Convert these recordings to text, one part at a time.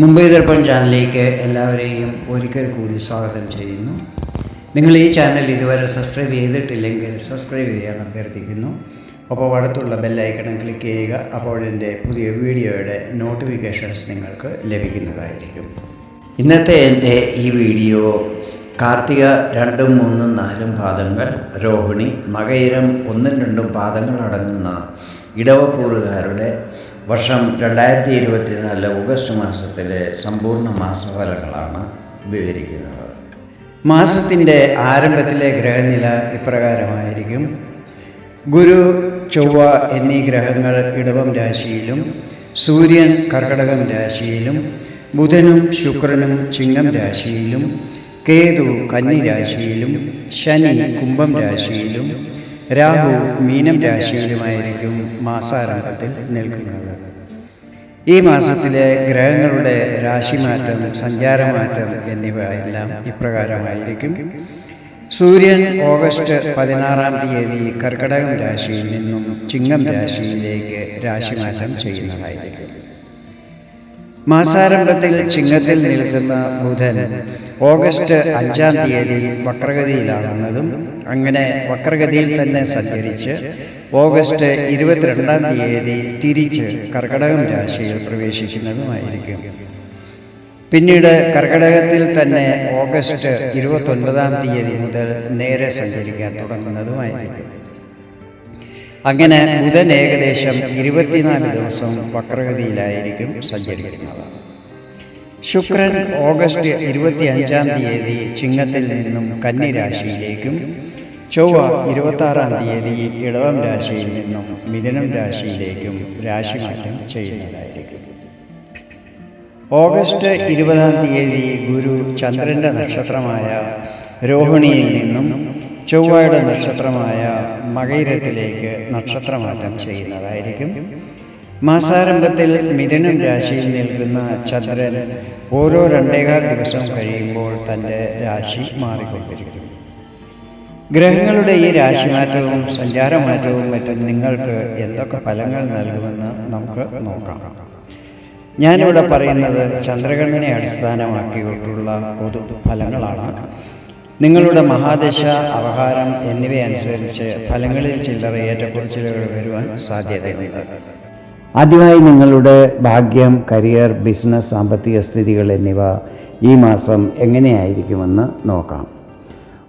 മുംബൈ ദർപ്പൺ ചാനലിലേക്ക് എല്ലാവരെയും ഒരിക്കൽ കൂടി സ്വാഗതം ചെയ്യുന്നു. നിങ്ങൾ ഈ ചാനൽ ഇതുവരെ സബ്സ്ക്രൈബ് ചെയ്തിട്ടില്ലെങ്കിൽ സബ്സ്ക്രൈബ് ചെയ്യാൻ അഭ്യർത്ഥിക്കുന്നു. അപ്പോൾ അടുത്തുള്ള ബെല്ലൈക്കണം ക്ലിക്ക് ചെയ്യുക അപ്പോൾ എന്റെ പുതിയ വീഡിയോയുടെ നോട്ടിഫിക്കേഷൻസ് നിങ്ങൾക്ക് ലഭിക്കുന്നതായിരിക്കും. ഇന്നത്തെ എന്റെ ഈ വീഡിയോ കാർത്തിക രണ്ടും മൂന്നും നാലും പാദങ്ങൾ രോഹിണി മകയിരം ഒന്നും രണ്ടും പാദങ്ങൾ അടങ്ങുന്ന ഇടവക്കൂറുകാരുടെ വർഷം രണ്ടായിരത്തി ഇരുപത്തിനാല് ഓഗസ്റ്റ് മാസത്തിലെ സമ്പൂർണ മാസഫലങ്ങളാണ് വിവരിക്കുന്നത്. മാസത്തിന്റെ ആരംഭത്തിലെ ഗ്രഹനില ഇപ്രകാരമായിരിക്കും. ഗുരു ചൊവ്വ എന്നീ ഗ്രഹങ്ങൾ ഇടവം രാശിയിലും സൂര്യൻ കർക്കടകം രാശിയിലും ബുധനും ശുക്രനും ചിങ്ങം രാശിയിലും കേതു കന്നി രാശിയിലും ശനി കുംഭം രാശിയിലും രാഹു മീനം രാശിയിലുമായിരിക്കും മാസാരംഭത്തിൽ നിൽക്കുന്നത്. ഈ മാസത്തിലെ ഗ്രഹങ്ങളുടെ രാശിമാറ്റം സഞ്ചാരമാറ്റം എന്നിവ എല്ലാം ഇപ്രകാരമായിരിക്കും. സൂര്യൻ ഓഗസ്റ്റ് പതിനാറാം തീയതി കർക്കടകം രാശിയിൽ നിന്നും ചിങ്ങം രാശിയിലേക്ക് രാശിമാറ്റം ചെയ്യുന്നതായിരിക്കും. മാസാരംഭത്തിൽ ചിങ്ങത്തിൽ നിൽക്കുന്ന ബുധൻ ഓഗസ്റ്റ് അഞ്ചാം തീയതി വക്രഗതിയിലാണെന്നതും അങ്ങനെ വക്രഗതിയിൽ തന്നെ സഞ്ചരിച്ച് ഓഗസ്റ്റ് ഇരുപത്തിരണ്ടാം തീയതി തിരിച്ച് കർക്കടകം രാശിയിൽ പ്രവേശിക്കുന്നതുമായിരിക്കും. പിന്നീട് കർക്കടകത്തിൽ തന്നെ ഓഗസ്റ്റ് ഇരുപത്തൊൻപതാം തീയതി മുതൽ നേരെ സഞ്ചരിക്കാൻ തുടങ്ങുന്നതുമായിരിക്കും. അങ്ങനെ ബുധൻ ഏകദേശം ഇരുപത്തിനാല് ദിവസം വക്രഗതിയിലായിരിക്കും സഞ്ചരിക്കുന്നത്. ശുക്രൻ ഓഗസ്റ്റ് ഇരുപത്തി അഞ്ചാം തീയതി ചിങ്ങത്തിൽ നിന്നും കന്നി രാശിയിലേക്കും ചൊവ്വ ഇരുപത്താറാം തീയതി ഇടവം രാശിയിൽ നിന്നും മിഥുനം രാശിയിലേക്കും രാശിമാറ്റം ചെയ്യുന്നതായിരിക്കും. ഓഗസ്റ്റ് ഇരുപതാം തീയതി ഗുരു ചന്ദ്രന്റെ നക്ഷത്രമായ രോഹിണിയിൽ നിന്നും ചൊവ്വയുടെ നക്ഷത്രമായ മകയിരത്തിലേക്ക് നക്ഷത്രമാറ്റം ചെയ്യുന്നതായിരിക്കും. മാസാരംഭത്തിൽ മിഥുനം രാശിയിൽ നിൽക്കുന്ന ചന്ദ്രൻ ഓരോ രണ്ടേകാൽ ദിവസം കഴിയുമ്പോൾ തന്റെ രാശി മാറിക്കൊണ്ടിരിക്കും ഗ്രഹങ്ങളുടെ ഈ രാശിമാറ്റവും സഞ്ചാരമാറ്റവും മറ്റും നിങ്ങൾക്ക് എന്തൊക്കെ ഫലങ്ങൾ നൽകുമെന്ന് നമുക്ക് നോക്കാം. ഞാനിവിടെ പറയുന്നത് ചന്ദ്രഗണനെ അടിസ്ഥാനമാക്കിയിട്ടുള്ള പൊതു ഫലങ്ങളാണ്. നിങ്ങളുടെ മഹാദശ അവഹാരം എന്നിവയനുസരിച്ച് ഫലങ്ങളിൽ ചില്ലറ ഏറ്റക്കുറച്ചിലുകൾ വരുവാൻ സാധ്യതയുണ്ട്. ആദ്യമായി നിങ്ങളുടെ ഭാഗ്യം കരിയർ ബിസിനസ് സാമ്പത്തിക സ്ഥിതികൾ എന്നിവ ഈ മാസം എങ്ങനെയായിരിക്കുമെന്ന് നോക്കാം.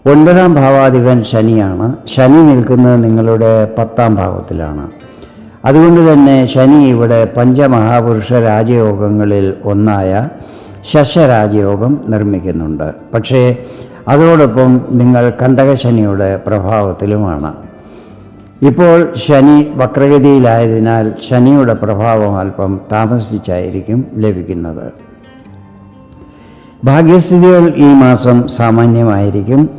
ഒൻപതാം ഭാവാധിപൻ ശനിയാണ്. ശനി നിൽക്കുന്നത് നിങ്ങളുടെ പത്താം ഭാവത്തിലാണ്. അതുകൊണ്ട് തന്നെ ശനി ഇവിടെ പഞ്ചമഹാപുരുഷ രാജയോഗങ്ങളിൽ ഒന്നായ ശശരാജയോഗം നിർമ്മിക്കുന്നുണ്ട്. പക്ഷേ അതോടൊപ്പം നിങ്ങൾ കണ്ടകശനിയുടെ പ്രഭാവത്തിലുമാണ്. ഇപ്പോൾ ശനി വക്രഗതിയിലായതിനാൽ ശനിയുടെ പ്രഭാവം അല്പം താമസിച്ചായിരിക്കും ലഭിക്കുന്നത്. ഭാഗ്യസ്ഥിതികൾ ഈ മാസം സാമാന്യമായിരിക്കും.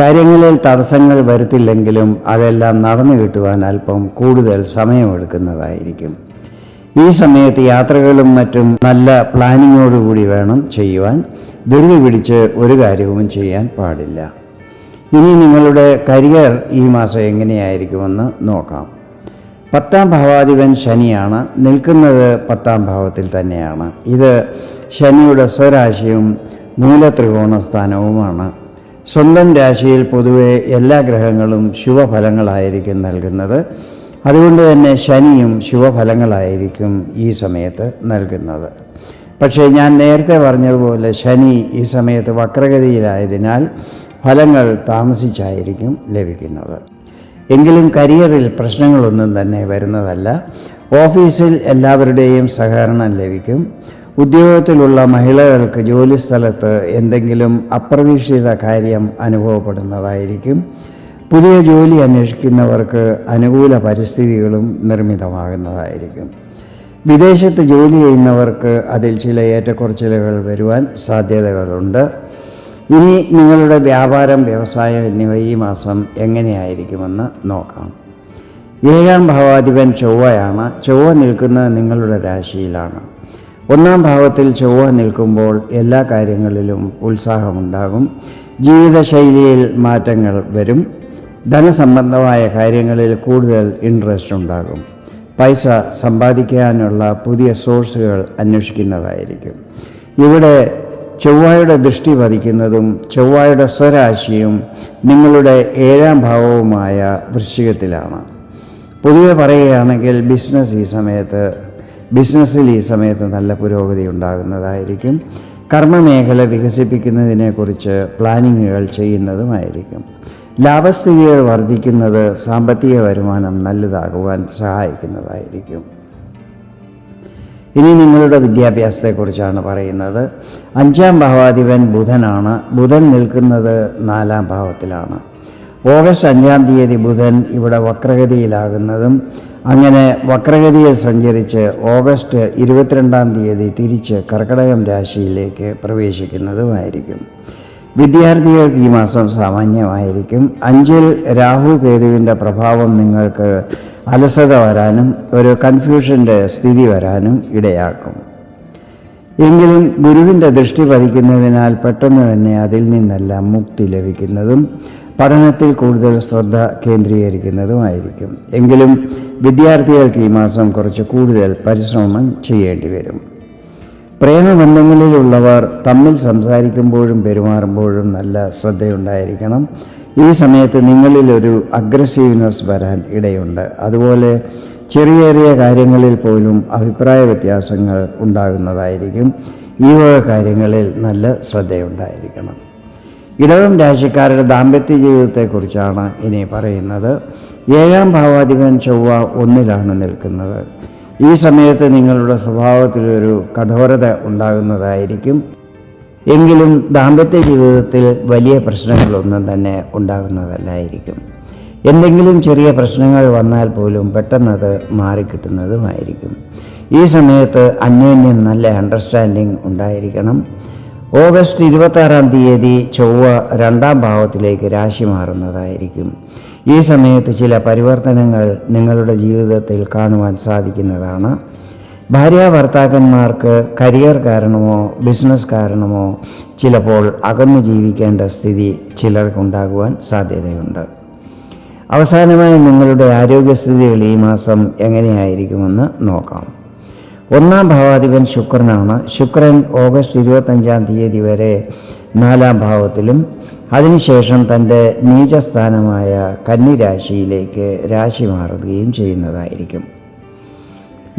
കാര്യങ്ങളിൽ തടസ്സങ്ങൾ വരുത്തില്ലെങ്കിലും അതെല്ലാം നടന്നു കിട്ടുവാൻ അല്പം കൂടുതൽ സമയമെടുക്കുന്നതായിരിക്കും. ഈ സമയത്ത് യാത്രകളും മറ്റും നല്ല പ്ലാനിങ്ങോടുകൂടി വേണം ചെയ്യുവാൻ. ധൃതി പിടിച്ച് ഒരു കാര്യവും ചെയ്യാൻ പാടില്ല. ഇനി നിങ്ങളുടെ കരിയർ ഈ മാസം എങ്ങനെയായിരിക്കുമെന്ന് നോക്കാം. പത്താം ഭാവാധിപൻ ശനിയാണ്. നിൽക്കുന്നത് പത്താം ഭാവത്തിൽ തന്നെയാണ്. ഇത് ശനിയുടെ സ്വരാശിയും മൂലത്രികോണ സ്ഥാനവുമാണ്. സ്വന്തം രാശിയിൽ പൊതുവെ എല്ലാ ഗ്രഹങ്ങളും ശുഭഫലങ്ങളായിരിക്കും നൽകുന്നത്. അതുകൊണ്ട് തന്നെ ശനിയും ശുഭഫലങ്ങളായിരിക്കും ഈ സമയത്ത് നൽകുന്നത്. പക്ഷേ ഞാൻ നേരത്തെ പറഞ്ഞതുപോലെ ശനി ഈ സമയത്ത് വക്രഗതിയിലായതിനാൽ ഫലങ്ങൾ താമസിച്ചായിരിക്കും ലഭിക്കുന്നത്. എങ്കിലും കരിയറിൽ പ്രശ്നങ്ങളൊന്നും തന്നെ വരുന്നതല്ല. ഓഫീസിൽ എല്ലാവരുടെയും സഹകരണം ലഭിക്കും. ഉദ്യോഗത്തിലുള്ള മഹിളകൾക്ക് ജോലിസ്ഥലത്ത് എന്തെങ്കിലും അപ്രതീക്ഷിത കാര്യം അനുഭവപ്പെടുന്നതായിരിക്കും. പുതിയ ജോലി അന്വേഷിക്കുന്നവർക്ക് അനുകൂല പരിസ്ഥിതികളും നിർമ്മിതമാകുന്നതായിരിക്കും. വിദേശത്ത് ജോലി ചെയ്യുന്നവർക്ക് അതിൽ ചില ഏറ്റക്കുറച്ചിലുകൾ വരുവാൻ സാധ്യതകളുണ്ട്. ഇനി നിങ്ങളുടെ വ്യാപാരം വ്യവസായം എന്നിവ ഈ മാസം എങ്ങനെയായിരിക്കുമെന്ന് നോക്കാം. ഏഴാം ഭാവാധിപൻ ചൊവ്വയാണ്. ചൊവ്വ നിൽക്കുന്നത് നിങ്ങളുടെ രാശിയിലാണ്. ഒന്നാം ഭാവത്തിൽ ചൊവ്വ നിൽക്കുമ്പോൾ എല്ലാ കാര്യങ്ങളിലും ഉത്സാഹമുണ്ടാകും. ജീവിതശൈലിയിൽ മാറ്റങ്ങൾ വരും. ധനസംബന്ധമായ കാര്യങ്ങളിൽ കൂടുതൽ ഇൻട്രസ്റ്റ് ഉണ്ടാകും. പൈസ സമ്പാദിക്കാനുള്ള പുതിയ സോഴ്സുകൾ അന്വേഷിക്കുന്നതായിരിക്കും. ഇവിടെ ചൊവ്വായുടെ ദൃഷ്ടി പതിക്കുന്നതും ചൊവ്വായുടെ സ്വരാശിയും നിങ്ങളുടെ ഏഴാം ഭാവവുമായ വൃശ്ചികത്തിലാണ്. പൊതുവെ പറയുകയാണെങ്കിൽ ബിസിനസ് ഈ സമയത്ത് ബിസിനസ്സിൽ ഈ സമയത്ത് നല്ല പുരോഗതി ഉണ്ടാകുന്നതായിരിക്കും. കർമ്മമേഖല വികസിപ്പിക്കുന്നതിനെക്കുറിച്ച് പ്ലാനിങ്ങുകൾ ചെയ്യുന്നതുമായിരിക്കും. ലാഭസ്ഥിതികൾ വർദ്ധിക്കുന്നത് സാമ്പത്തിക വരുമാനം നല്ലതാകുവാൻ സഹായിക്കുന്നതായിരിക്കും. ഇനി നിങ്ങളുടെ വിദ്യാഭ്യാസത്തെക്കുറിച്ചാണ് പറയുന്നത്. അഞ്ചാം ഭാവാധിപൻ ബുധനാണ്. ബുധൻ നിൽക്കുന്നത് നാലാം ഭാവത്തിലാണ്. ഓഗസ്റ്റ് അഞ്ചാം തീയതി ബുധൻ ഇവിടെ വക്രഗതിയിലാകുന്നതും അങ്ങനെ വക്രഗതിയിൽ സഞ്ചരിച്ച് ഓഗസ്റ്റ് ഇരുപത്തിരണ്ടാം തീയതി തിരിച്ച് കർക്കടകം രാശിയിലേക്ക് പ്രവേശിക്കുന്നതുമായിരിക്കും. വിദ്യാർത്ഥികൾക്ക് ഈ മാസം സാമാന്യമായിരിക്കും. അഞ്ചിൽ രാഹു കേതുവിന്റെ പ്രഭാവം നിങ്ങൾക്ക് അലസത വരാനും ഒരു കൺഫ്യൂഷന്റെ സ്ഥിതി വരാനും ഇടയാക്കും. എങ്കിലും ഗുരുവിന്റെ ദൃഷ്ടി പതിക്കുന്നതിനാൽ പെട്ടെന്ന് തന്നെ അതിൽ നിന്നെല്ലാം മുക്തി ലഭിക്കുന്നതും പഠനത്തിൽ കൂടുതൽ ശ്രദ്ധ കേന്ദ്രീകരിക്കുന്നതുമായിരിക്കും. എങ്കിലും വിദ്യാർത്ഥികൾക്ക് ഈ മാസം കുറച്ച് കൂടുതൽ പരിശ്രമം ചെയ്യേണ്ടി വരും. പ്രേമബന്ധങ്ങളിലുള്ളവർ തമ്മിൽ സംസാരിക്കുമ്പോഴും പെരുമാറുമ്പോഴും നല്ല ശ്രദ്ധയുണ്ടായിരിക്കണം. ഈ സമയത്ത് നിങ്ങളിൽ ഒരു അഗ്രസീവ്നെസ് വരാൻ ഇടയുണ്ട്. അതുപോലെ ചെറിയ ചെറിയ കാര്യങ്ങളിൽ പോലും അഭിപ്രായ വ്യത്യാസങ്ങൾ ഉണ്ടാകുന്നതായിരിക്കും. ഈ വക കാര്യങ്ങളിൽ നല്ല ശ്രദ്ധയുണ്ടായിരിക്കണം. ഇടവം രാശിക്കാരുടെ ദാമ്പത്യ ജീവിതത്തെക്കുറിച്ചാണ് ഇനി പറയുന്നത്. ഏഴാം ഭാവാധിപൻ ചൊവ്വ ഒന്നിലാണ് നിൽക്കുന്നത്. ഈ സമയത്ത് നിങ്ങളുടെ സ്വഭാവത്തിലൊരു കഠോരത ഉണ്ടാകുന്നതായിരിക്കും. എങ്കിലും ദാമ്പത്യ ജീവിതത്തിൽ വലിയ പ്രശ്നങ്ങളൊന്നും തന്നെ ഉണ്ടാകുന്നതല്ലായിരിക്കും. എന്തെങ്കിലും ചെറിയ പ്രശ്നങ്ങൾ വന്നാൽ പോലും പെട്ടെന്നത് മാറിക്കിട്ടുന്നതുമായിരിക്കും. ഈ സമയത്ത് അന്യോന്യം നല്ല അണ്ടർസ്റ്റാൻഡിങ് ഉണ്ടായിരിക്കണം. ഓഗസ്റ്റ് ഇരുപത്താറാം തീയതി ചൊവ്വ രണ്ടാം ഭാവത്തിലേക്ക് രാശി മാറുന്നതായിരിക്കും. ഈ സമയത്ത് ചില പരിവർത്തനങ്ങൾ നിങ്ങളുടെ ജീവിതത്തിൽ കാണുവാൻ സാധിക്കുന്നതാണ്. ഭാര്യ ഭർത്താക്കന്മാർക്ക് കരിയർ കാരണമോ ബിസിനസ് കാരണമോ ചിലപ്പോൾ അകന്നു ജീവിക്കേണ്ട സ്ഥിതി ചിലർക്കുണ്ടാകുവാൻ സാധ്യതയുണ്ട്. അവസാനമായി നിങ്ങളുടെ ആരോഗ്യസ്ഥിതികൾ ഈ മാസം എങ്ങനെയായിരിക്കുമെന്ന് നോക്കാം. ഒന്നാം ഭാവാധിപൻ ശുക്രനാണ്. ശുക്രൻ ഓഗസ്റ്റ് ഇരുപത്തഞ്ചാം തീയതി വരെ നാലാം ഭാവത്തിലും അതിനുശേഷം തന്റെ നീചസ്ഥാനമായ കന്നിരാശിയിലേക്ക് രാശി മാറുകയും ചെയ്യുന്നതായിരിക്കും.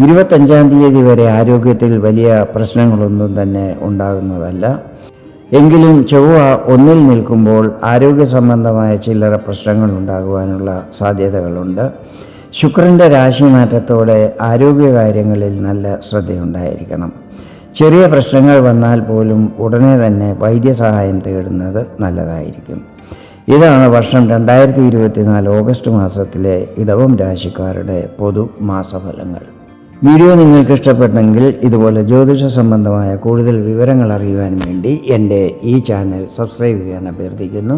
ഇരുപത്തഞ്ചാം തീയതി വരെ ആരോഗ്യത്തിൽ വലിയ പ്രശ്നങ്ങളൊന്നും തന്നെ ഉണ്ടാകുന്നതല്ല. എങ്കിലും ചൊവ്വ ഒന്നിൽ നിൽക്കുമ്പോൾ ആരോഗ്യ സംബന്ധമായ ചില്ലറ പ്രശ്നങ്ങൾ ഉണ്ടാകുവാനുള്ള സാധ്യതകളുണ്ട്. ശുക്രന്റെ രാശിമാറ്റത്തോടെ ആരോഗ്യകാര്യങ്ങളിൽ നല്ല ശ്രദ്ധയുണ്ടായിരിക്കണം. ചെറിയ പ്രശ്നങ്ങൾ വന്നാൽ പോലും ഉടനെ തന്നെ വൈദ്യസഹായം തേടുന്നത് നല്ലതായിരിക്കും. ഇതാണ് വർഷം രണ്ടായിരത്തി ഇരുപത്തിനാല് ഓഗസ്റ്റ് മാസത്തിലെ ഇടവം രാശിക്കാരുടെ പൊതു മാസഫലങ്ങൾ. വീഡിയോ നിങ്ങൾക്ക് ഇഷ്ടപ്പെട്ടെങ്കിൽ ഇതുപോലെ ജ്യോതിഷ സംബന്ധമായ കൂടുതൽ വിവരങ്ങൾ അറിയുവാൻ വേണ്ടി എന്റെ ഈ ചാനൽ സബ്സ്ക്രൈബ് ചെയ്യാൻ അഭ്യർത്ഥിക്കുന്നു.